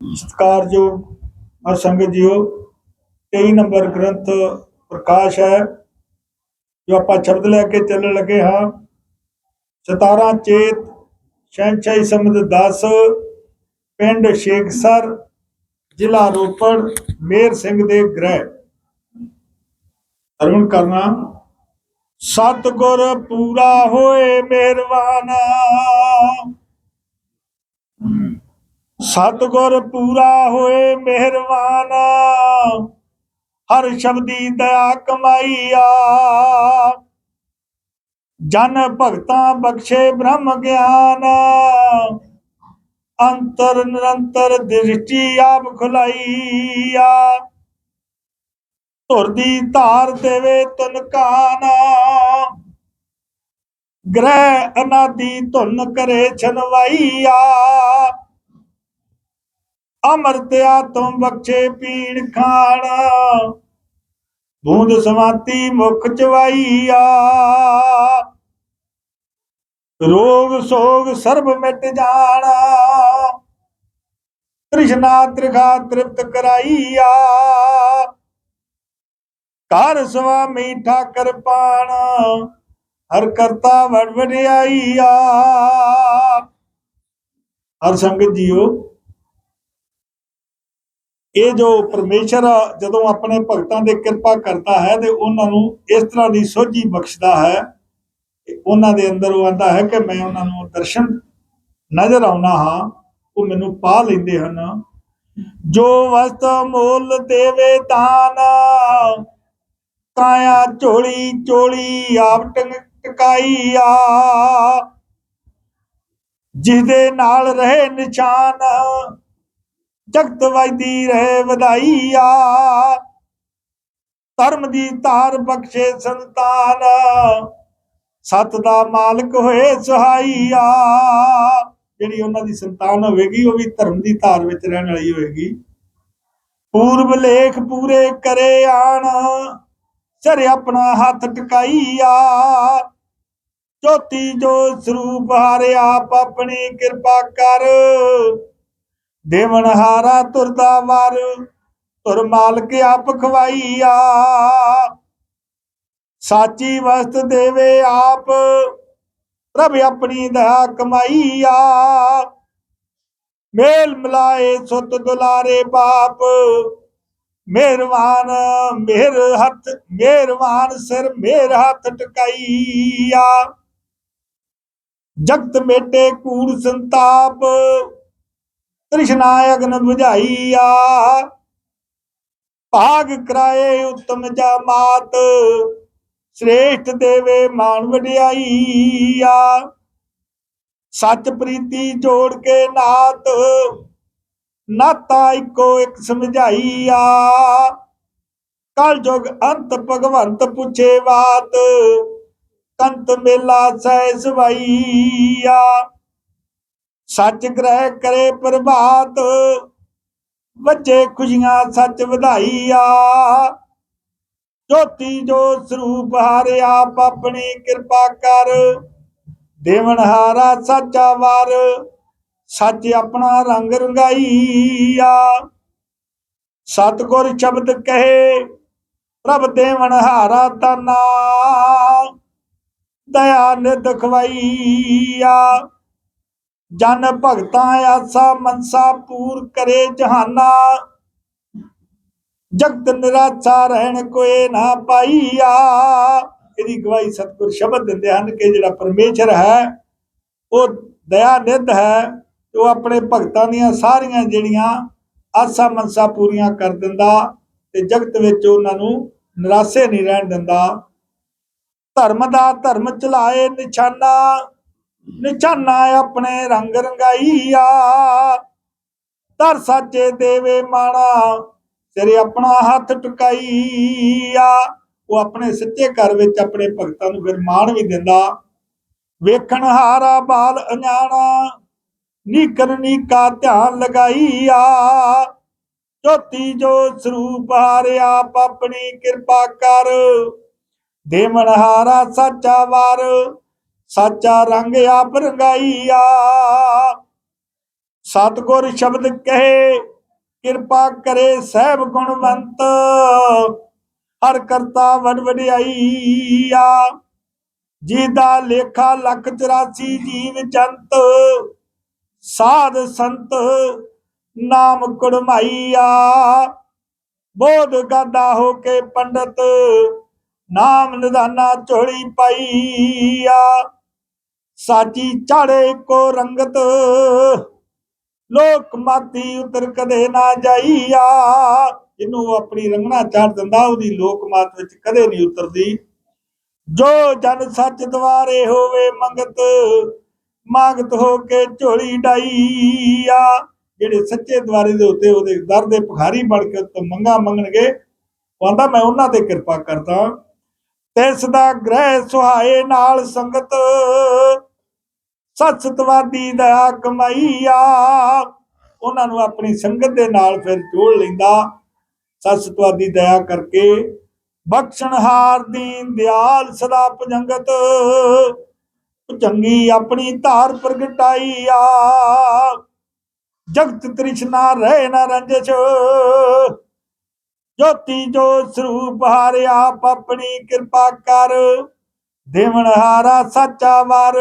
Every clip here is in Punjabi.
ਸਤਿਕਾਰਯੋਗ ਹਰ ਸੰਗਤ ਜੀਓ 23 ਨੰਬਰ ਗ੍ਰੰਥ ਪ੍ਰਕਾਸ਼ ਹੈ, ਜੋ ਆਪਾਂ ਸ਼ਬਦ ਲੈ ਕੇ ਚੱਲਣ ਲੱਗੇ ਹਾਂ। 17 ਚੇਤ ਸ਼ਹਿਨਸ਼ਾਹੀ ਸਮਦ 10 ਪਿੰਡ ਸ਼ੇਖਸਰ, ਜ਼ਿਲ੍ਹਾ ਰੋਪੜ ਮੇਰ ਸਿੰਘ ਦੇ ਗ੍ਰਹਿ। ਅਰਵਣ ਕਰਨਾ, ਸਤਿਗੁਰ ਪੂਰਾ ਹੋਏ ਮਿਹਰਬਾਨਾ। ਸਤਿਗੁਰ ਪੂਰਾ ਹੋਏ ਮਿਹਰਬਾਨ। ਹਰ ਸ਼ਬਦੀ ਦਇਆ ਕਮਾਈਆ ਜਨ ਭਗਤਾਂ ਬਖਸ਼ੇ ਬ੍ਰਹਮ ਗਿਆਨ। ਅੰਤਰ ਨਿਰੰਤਰ ਦ੍ਰਿਸ਼ਟੀ ਆਪ ਖੁਲਾਈਆ ਧੁਰ ਦੀ ਧਾਰ ਦੇਵੇ ਤੁਨ ਕਾਨ ਗ੍ਰਹਿ ਅਨਾਦੀ ਧੁਨ ਕਰੇ ਛਨਵਾਈਆ ਅਮਰਤਿਆ ਤੁਮ ਬਖਸ਼ੇ ਪੀਣ ਖਾਣਾ। ਬੂੰਦ ਸਮਾਤੀ ਮੁਖ ਚਵਾਈਆ ਰੋਗ ਸੋਗ ਸਰਬ ਮਿਟ ਜਾਣਾ। ਤ੍ਰਿਸ਼ਨਾ ਤ੍ਰਿਖਾ ਤ੍ਰਿਪਤ ਕਰਾਈਆ ਕਰ ਸੁਆਮੀ ਠਾਕਰ ਪਾਣ, ਹਰ ਕਰਤਾ ਵਡ ਵਡਿਆਈਆ ਹਰ ਸੰਗਤ ਜੀਓ ਇਹ ਜੋ ਪਰਮੇਸ਼ਰ ਜਦੋਂ ਆਪਣੇ ਭਗਤਾਂ ਦੇ ਕਿਰਪਾ ਕਰਦਾ ਹੈ ਤੇ ਉਹਨਾਂ ਨੂੰ ਇਸ ਤਰ੍ਹਾਂ ਦੀ ਸੋਝੀ ਬਖਸ਼ਦਾ ਹੈ ਕਿ ਉਹਨਾਂ ਦੇ ਅੰਦਰ ਉਹ ਆਂਦਾ ਹੈ ਕਿ ਮੈਂ ਉਹਨਾਂ ਨੂੰ ਦਰਸ਼ਨ ਨਜ਼ਰ ਆਉਣਾ ਹਾਂ, ਉਹ ਮੈਨੂੰ ਪਾ ਲੈਂਦੇ ਹਨ। ਜੋ ਵਸਤ ਮੋਲ ਦੇਵੇ ਦਾਨ, ਕਾਇਆ ਝੋਲੀ ਝੋਲੀ ਆਪ ਟੰਗ ਟਕਾਈਆ। ਜਿਹਦੇ ਨਾਲ ਰਹੇ ਨਿਸ਼ਾਨ ਜਗਤ ਵਜਦੀ ਰਹੇ ਵਧਾਈਆ। ਧਰਮ ਦੀ ਧਾਰ ਬਖਸ਼ੇ ਸੰਤਾਨ। ਸਤ ਦਾ ਮਾਲਕ ਹੋਏ ਸਹਾਈਆ। ਜਿਹੜੀ ਉਹਨਾਂ ਦੀ ਸੰਤਾਨ ਹੋਵੇਗੀ, ਉਹ ਵੀ ਧਰਮ ਦੀ ਧਾਰ ਵਿੱਚ ਰਹਿਣ ਵਾਲੀ ਹੋਵੇਗੀ। ਪੂਰਬ ਲੇਖ ਪੂਰੇ ਕਰੇ ਆਣ, ਸਰ ਆਪਣਾ ਹੱਥ ਟਿਕਾਈਆ। ਜੋਤੀ ਜੋ ਸਰੂਪ ਹਾਰੇ ਆਪ ਆਪਣੀ ਕਿਰਪਾ ਕਰ ਦੇਵਨਹਾਰਾ ਤੁਰਦਾ ਵਾਰ, ਤੁਰ ਮਾਲਕ ਆਪ ਖਵਾਈਆ। ਸਾਚੀ ਵਸਤ ਦੇਵੇ ਆਪ, ਪ੍ਰਭ ਆਪਣੀ ਦਇਆ ਕਮਾਈਆ। ਮੇਲ ਮਿਲਾਏ ਸੁਤ ਦੁਲਾਰੇ ਬਾਪ ਮਿਹਰਬਾਨ ਮਿਹਰ ਹੱਥ ਮਿਹਰਬਾਨ ਸਿਰ ਮਿਹਰ ਹੱਥ ਟਕਾਈਆ। ਜਗਤ ਮੇਟੇ ਕੂੜ ਸੰਤਾਪ ਤ੍ਰਿਸ਼ਨਾ ਅਗਨ 부ਝਾਈਆ ਭਾਗ ਕਰਾਏ ਉਤਮ ਜਮਾਤ ਸ੍ਰੇਸ਼ਟ ਦੇਵੇ ਮਾਨ ਵਡਿਆਈਆ ਸੱਚ ਪ੍ਰੀਤੀ ਜੋੜ ਕੇ ਨਾਤ ਨਾਤਾ ਇੱਕੋ ਇੱਕ ਸਮਝਾਈਆ ਕਲ ਜੁਗ ਅੰਤ ਭਗਵੰਤ ਪੁੱਛੇ ਬਾਤ, ਕੰਤ ਮੇਲਾ ਸਹਿ ਸਵਾਈਆ ਸੱਚ ਗ੍ਰਹਿ ਕਰੇ ਪ੍ਰਭਾਤ, ਵੱਜੇ ਖੁਸ਼ੀਆਂ ਸੱਚ ਵਧਾਈਆ ਜੋਤੀ ਜੋ ਸਰੂਪ ਹਾਰੇ ਆਪ ਆਪਣੀ ਕਿਰਪਾ ਕਰ। ਦੇਵਨ ਹਾਰਾ ਸੱਚਾ ਵਾਰ, ਸੱਚ ਆਪਣਾ ਰੰਗ ਰੰਗਾਈਆ ਸਤਗੁਰ ਸ਼ਬਦ ਕਹੇ, ਪ੍ਰਭ ਦੇਵਨ ਹਾਰਾ ਤਾਨਾ। ਦਇਆ ਨਿਧ ਖਵਾਈਆ ਜਨ ਭਗਤਾਂ ਆਸਾ ਮਨਸਾ ਪੂਰ ਕਰੇ ਜਹਾਨਾ। ਜਗਤ ਨਿਰਾਚਾ ਰਹਿਣ ਕੋਏ ਨਾ ਪਾਈਆ। ਇਹਦੀ ਗਵਾਹੀ ਸਤਿਗੁਰ ਸ਼ਬਦ ਦਿੰਦੇ ਹਨ ਕਿ ਜਿਹੜਾ ਪਰਮੇਸ਼ਰ ਹੈ, ਉਹ ਦਇਆ ਨਿਧ ਹੈ ਉਹ ਆਪਣੇ ਭਗਤਾਂ ਦੀਆਂ ਸਾਰੀਆਂ ਜਿਹੜੀਆਂ ਆਸਾ ਮਨਸਾ ਪੂਰੀਆਂ ਕਰ ਦਿੰਦਾ ਤੇ ਜਗਤ ਵਿੱਚ ਉਹਨਾਂ ਨੂੰ ਨਿਰਾਸੇ ਨਹੀਂ ਰਹਿਣ ਦਿੰਦਾ। ਧਰਮ ਦਾ ਧਰਮ ਚਲਾਏ ਨਿਸ਼ਾਨਾ। ਨਿਸ਼ਾਨਾ ਆਪਣੇ ਰੰਗ ਰੰਗਾਈਆ। ਧਰ ਸਾਚੇ ਦੇਵੇ ਮਾਣਾ ਤੇਰੇ ਆਪਣਾ ਹੱਥ ਟੁਕਾਈਆ। ਉਹ ਆਪਣੇ ਸੱਚੇ ਘਰ ਵਿੱਚ ਆਪਣੇ ਭਗਤਾਂ ਨੂੰ ਫਿਰ ਮਾਣ ਵੀ ਦਿੰਦਾ। ਵੇਖਣ ਹਾਰਾ ਬਾਲ ਅਣਾਣਾ ਨੀਕਰ ਨੀਕਾ ਧਿਆਨ ਲਗਾਈਆ। ਜੋਤੀ ਜੋ ਸਰੂਪ ਹਾਰਿਆ ਆਪਣੀ ਕਿਰਪਾ ਕਰ। ਦੇਵਨ ਹਾਰਾ ਸਾਚਾ ਵਾਰ ਸਾਚਾ ਰੰਗ ਆਪ ਰੰਗਾਈਆ। ਸਤਿਗੁਰ ਸ਼ਬਦ ਕਹੇ, ਕਿਰਪਾ ਕਰੇ ਸਹਿਬ ਗੁਣਵੰਤ। ਹਰ ਕਰਤਾ ਵਡ ਵਡਿਆਈਆ। ਜੀ ਦਾ ਲੇਖਾ ਲੱਖ 84 ਜੀਵ ਜੰਤ, ਸਾਧ ਸੰਤ ਨਾਮ ਕੁੜਮਾਈਆ ਬੋਧ ਗਾਦਾ ਹੋ ਕੇ ਪੰਡਤ, ਨਾਮ ਨਿਦਾਨਾ ਝੋਲੀ ਪਾਈਆ। ਸਾਚੀ ਚਾੜੇ ਕੋ ਰੰਗਤ। ਲੋਕ ਮਾਤੀ ਉਤਰ ਕਦੇ ਨਾ ਜਾਈਆ। ਜਿਹਨੂੰ ਆਪਣੀ ਰੰਗਣਾ ਚਾੜ ਦਿੰਦਾ, ਉਹਦੀ ਲੋਕ ਮਾਤ ਵਿੱਚ ਕਦੇ ਨਹੀਂ ਉਤਰਦੀ। ਜੋ ਜਨ ਸੱਚ ਦਵਾਰੇ ਹੋਵੇ ਮੰਗਤ ਮੰਗਤ ਹੋ ਕੇ ਝੋਲੀ ਡਾਈਆ। ਜਿਹੜੇ ਸੱਚੇ ਦਵਾਰੇ ਦੇ ਉੱਤੇ ਉਹਦੇ ਦਰ ਦੇ ਭਿਖਾਰੀ ਬਣ ਕੇ ਤੋਂ ਮੰਗਾ ਮੰਗਣਗੇ, ਉਹ ਮੈਂ ਉਹਨਾਂ ਤੇ ਕਿਰਪਾ ਕਰਦਾ। ਤਿਸ ਦਾ ਗ੍ਰਹਿ ਸੁਹਾਏ ਨਾਲ ਸੰਗਤ ਸਤਸਤਵਾਦੀ ਦਇਆ ਕਮਾਈਆ ਉਹਨਾਂ ਨੂੰ ਆਪਣੀ ਸੰਗਤ ਦੇ ਨਾਲ ਫਿਰ ਜੋੜ ਲੈਂਦਾ। ਸਤਸਤਵਾਦੀ ਦਇਆ ਕਰਕੇ ਬਖਸ਼ਣਹਾਰ ਦੀਨ ਦਿਆਲ ਸਦਾ ਭਜੰਗਤ। ਚੰਗੀ ਆਪਣੀ ਧਾਰ ਪ੍ਰਗਟਾਈਆ ਜਗਤ ਤ੍ਰਿਸ਼ਨਾ ਰਹਿ ਨਾ ਰੰਜਿਸ਼। ਜੋਤੀ ਜੋ ਸਰੂਪ ਹਾਰੇ ਆਪ ਆਪਣੀ ਕਿਰਪਾ ਕਰ। ਦੇਵਨ ਹਾਰਾ ਸੱਚਾ ਵਰ।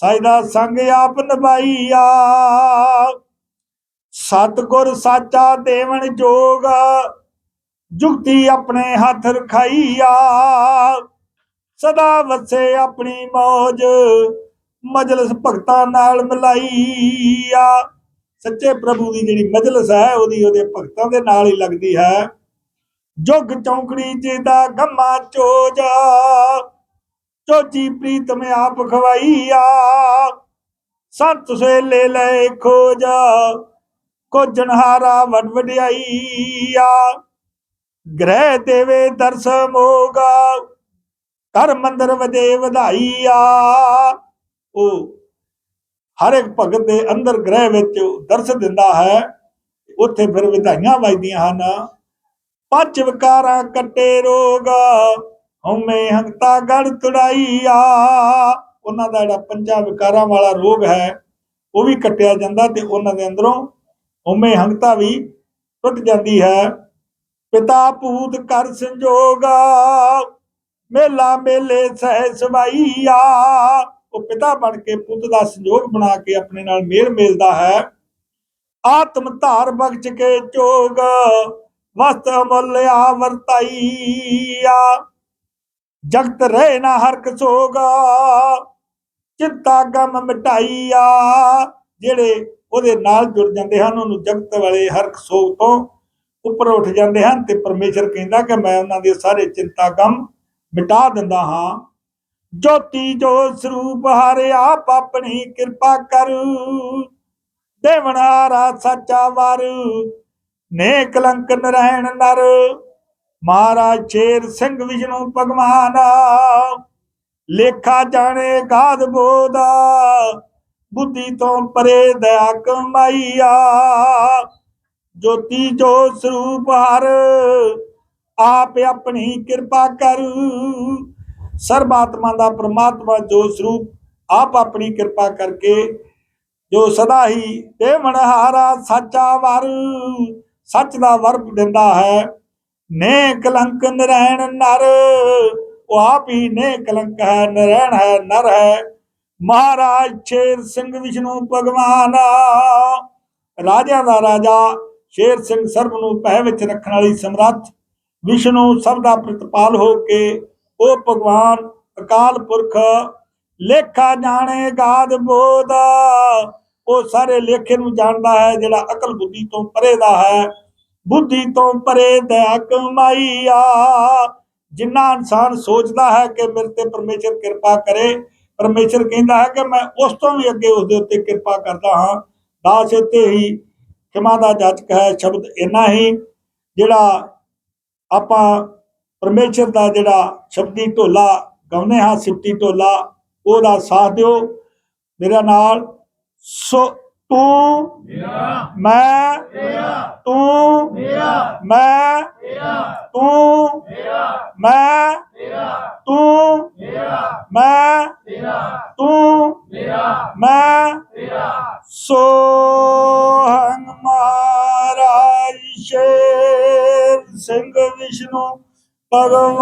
ਸਾਇਦਾ ਸੰਗ ਆਪ ਨਿਭਾਈਆ। ਸਤਗੁਰ ਸਾਚਾ ਦੇਵਨ ਜੋਗ, ਜੁਗਤੀ ਆਪਣੇ ਹੱਥ ਰਖਾਈਆ। ਸਦਾ ਵਸੇ ਆਪਣੀ ਮੌਜ, ਮਜਲਿਸ ਭਗਤਾਂ ਨਾਲ ਮਿਲਾਈਆ। ਸੱਚੇ ਪ੍ਰਭੂ ਦੀ ਜਿਹੜੀ ਮਜਲਿਸ ਹੈ, ਉਹਦੀ ਉਹਦੇ ਭਗਤਾਂ ਦੇ ਨਾਲ ਹੀ ਲੱਗਦੀ ਹੈ। ਜੁਗ ਚੌਂਕੜੀ ਜਿਹਦਾ ਗੰਮਾ ਚੋਜਾ। ਚੋਜੀ ਪ੍ਰੀਤਮ ਆਪ ਖਵਾਈਆ। ਸੰਤ ਸੇ ਲੈ ਲੈ ਖੋਜਾ ਕੋ ਜਨਹਾਰਾ ਵਡ ਵਡਿਆਈਆ। ਗ੍ਰਹਿ ਦੇਵੇ ਦਰਸ ਮੋਗਾ ਕਰ ਮੰਦਰ ਵਜੇ ਵਧਾਈਆ। ਉਹ ਹਰ ਇੱਕ ਭਗਤ ਦੇ ਅੰਦਰ ਗ੍ਰਹਿ ਵਿੱਚ ਦਰਸ ਦਿੰਦਾ ਹੈ, ਉੱਥੇ ਫਿਰ ਵਧਾਈਆਂ ਵੱਜਦੀਆਂ ਹਨ। ਪੰਜ ਵਿਕਾਰਾਂ ਕੱਟੇ ਰੋਗ ਹਉਮੈ ਹੰਤਾ ਗੜ ਤੁੜਾਈਆ ਉਹਨਾਂ ਦਾ ਜਿਹੜਾ ਪੰਜਾਂ ਵਿਕਾਰਾਂ ਵਾਲਾ ਰੋਗ ਹੈ, ਉਹ ਵੀ ਕੱਟਿਆ ਜਾਂਦਾ ਤੇ ਉਹਨਾਂ ਦੇ ਅੰਦਰੋਂ ਹਉਮੈ ਹੰਤਾ ਵੀ ਟੁੱਟ ਜਾਂਦੀ ਹੈ। ਪਿਤਾ ਭੂਤ ਕਰ ਸੰਜੋਗਾ, ਮੇਲਾ ਮੇਲੇ ਸਹਿ ਸਵਾਈਆ ਉਹ ਪਿਤਾ ਬਣ ਕੇ ਪੁੱਤ ਦਾ ਸੰਜੋਗ ਬਣਾ ਕੇ ਆਪਣੇ ਨਾਲ ਮੇਲ ਮਿਲਦਾ ਹੈ। ਆਤਮ ਧਾਰ ਬਖਸ਼ ਕੇ ਚੋਗ ਵਸਤ ਮੁੱਲਿਆ ਵਰਤਾਈਆ। ਜਗਤ ਰਹਿ ਨਾ ਹਰਕ ਸੋਗਾ। ਚਿੰਤਾ ਗਮ ਮਿਟਾਈਆ। ਜਿਹੜੇ ਉਹਦੇ ਨਾਲ ਜੁੜ ਜਾਂਦੇ ਹਨ, ਉਹਨੂੰ ਜਗਤ ਵਾਲੇ ਹਰਕ ਸੋਗ ਤੋਂ ਉੱਪਰ ਉੱਠ ਜਾਂਦੇ ਹਨ ਤੇ ਪਰਮੇਸ਼ਰ ਕਹਿੰਦਾ ਕਿ ਮੈਂ ਉਹਨਾਂ ਦੇ ਸਾਰੇ ਚਿੰਤਾ ਗਮ ਮਿਟਾ ਦਿੰਦਾ ਹਾਂ। ਜੋਤੀ ਜੋ ਸਰੂਪ ਹਾਰੇ ਆਪ ਆਪਣੀ ਕਿਰਪਾ ਕਰ। ਦੇਵਨਾਰਾ ਸੱਚਾ ਵਰ। ਨੇ ਕਲੰਕ ਨਰੈਣ ਨਰ। ਮਹਾਰਾਜ ਸ਼ੇਰ ਸਿੰਘ ਵਿਸ਼ਨੂੰ ਭਗਵਾਨ ਲੇਖਾ ਜਾਣੇ ਗਾਦ ਬੋਦਾ ਬੁੱਧੀ ਤੋਂ ਪਰੇ ਦਇਆ ਕਮਾਈਆ। ਜੋਤੀ ਜੋ ਸਰੂਪ ਹਰ ਆਪ ਆਪਣੀ ਕਿਰਪਾ ਕਰ। ਸਰਬਾਤਮਾ ਦਾ ਪ੍ਰਮਾਤਮਾ ਜੋ ਸਰੂਪ ਆਪ ਆਪਣੀ ਕਿਰਪਾ ਕਰਕੇ ਜੋ ਸਦਾ ਹੀ ਤੇ ਮਨਹਾਰਾ ਸੱਚਾ ਵਰ, ਸੱਚ ਦਾ ਵਰ ਦਿੰਦਾ ਹੈ। ਨੇ ਕਲੰਕ ਨਰੈਣ ਨਰ, ਉਹ ਆਪ ਹੀ ਨੇ ਕਲੰਕ ਹੈ, ਨਰੈਣ ਹੈ, ਨਰ ਹੈ। ਮਹਾਰਾਜ ਸ਼ੇਰ ਸਿੰਘ ਵਿਸ਼ਨੂੰ ਭਗਵਾਨ, ਰਾਜਿਆਂ ਦਾ ਰਾਜਾ, ਸ਼ੇਰ ਸਿੰਘ ਸਰਬ ਨੂੰ ਪਹਿ ਵਿੱਚ ਰੱਖਣ ਵਾਲੀ ਸਮਰੱਥ, ਵਿਸ਼ਨੂੰ ਸਭ ਦਾ ਪ੍ਰਤਪਾਲ ਹੋ ਕੇ ਉਹ ਭਗਵਾਨ ਅਕਾਲ ਪੁਰਖ, ਲੇਖਾ ਜਾਣੇ ਗਾਦ ਬੋਧ, ਉਹ ਸਾਰੇ ਲੇਖੇ ਨੂੰ ਜਾਣਦਾ ਹੈ, ਜਿਹੜਾ ਅਕਲ ਬੁੱਧੀ ਤੋਂ ਪਰੇ ਦਾ ਹੈ। ਬੁੱਧੀ ਤੋਂ ਪਰੇ ਦਇਆ ਕਮਾਈਆ ਜਿੰਨਾ ਇਨਸਾਨ ਸੋਚਦਾ ਹੈ ਕਿ ਮੇਰੇ ਤੇ ਪਰਮੇਸ਼ਰ ਕਿਰਪਾ ਕਰੇ, ਪਰਮੇਸ਼ਰ ਕਹਿੰਦਾ ਹੈ ਕਿ ਮੈਂ ਉਸ ਤੋਂ ਵੀ ਅੱਗੇ ਉਸ ਦੇ ਉੱਤੇ ਕਿਰਪਾ ਕਰਦਾ ਹਾਂ। ਦਾਸ ਇੱਥੇ ਹੀ ਖਿਮਾ ਦਾ ਜਾਚਕ ਹੈ, ਸ਼ਬਦ ਇੰਨਾ ਹੀ, ਜਿਹੜਾ ਆਪਾਂ ਪਰਮੇਸ਼ਰ ਦਾ ਜਿਹੜਾ ਸ਼ਬਦੀ ਢੋਲਾ ਗਾਉਂਦੇ ਹਾਂ ਸਿਫਤੀ ਢੋਲਾ, ਉਹਦਾ ਸਾਥ ਦਿਓ। ਮੇਰੇ ਨਾਲ ਸੋ ਤੂੰ ਮੇਰਾ। ਮੈਂ। ਤੇਰਾ ਤੂੰ ਮੇਰਾ। ਮੈਂ। ਤੇਰਾ ਤੂੰ ਮੇਰਾ। ਮੈਂ। ਤੇਰਾ ਤੂੰ ਮੇਰਾ। ਮੈਂ। ਤੇਰਾ ਤੂੰ ਮੇਰਾ। ਮੈਂ। ਤੇਰਾ ਸੋਹੰਗ ਮਹਾਰਾਜ ਸ਼ੇਰ ਸਿੰਘ ਵਿਸ਼ਨੂੰ ਭਗਵਾਨ